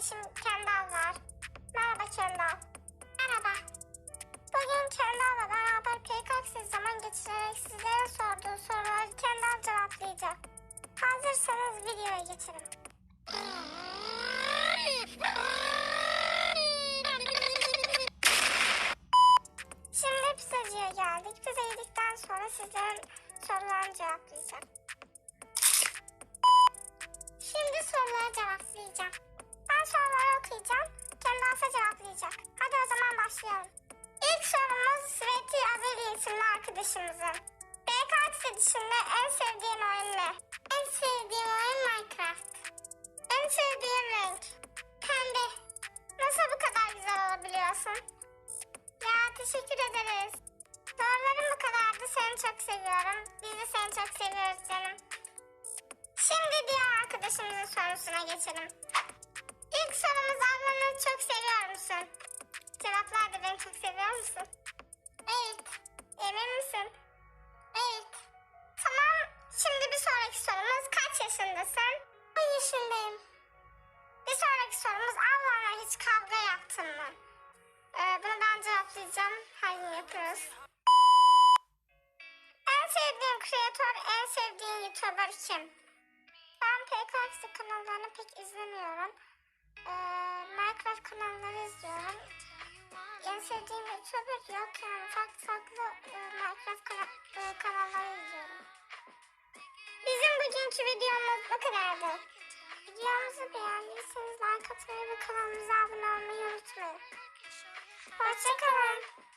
arkadaşım Kendal var. Merhaba Kendal. Merhaba. Bugün Kendal'la beraber PKK'siz zaman geçirerek sizlere sorduğu soruları Kendal cevaplayacak. Hazırsanız videoya geçelim. Şimdi pizzacıya geldik. Pizza yedikten sonra sizlerin sorularını cevaplayacağım. Başlayalım. İlk sorumuz Sveti Azeli isimli arkadaşımızın. BKX dışında en sevdiğin oyun ne? En sevdiğim oyun Minecraft. En sevdiğim renk? Pembe. Nasıl bu kadar güzel olabiliyorsun? Ya teşekkür ederiz. Sorularım bu kadardı. Seni çok seviyorum. Biz de seni çok seviyoruz canım. Şimdi diğer arkadaşımızın sorusuna geçelim. İlk sorumuz ablanı çok seviyor musun? Cevaplar da beni çok seviyor musun? Evet. Emin misin? Evet. Tamam. Şimdi bir sonraki sorumuz kaç yaşındasın? 10 yaşındayım. Bir sonraki sorumuz ablanla hiç kavga yaptın mı? Ee, bunu ben cevaplayacağım. Gün yapıyoruz. En sevdiğin kreatör, en sevdiğin YouTuber kim? Ben PKX kanallarını pek izlemiyorum. Ee, Minecraft kanalları izliyorum. YouTuber yok yani farklı farklı e, Minecraft kana- e, kanalları izliyorum. Bizim bugünkü videomuz bu kadardı. Videomuzu beğendiyseniz like atmayı ve kanalımıza abone olmayı unutmayın. Hoşçakalın.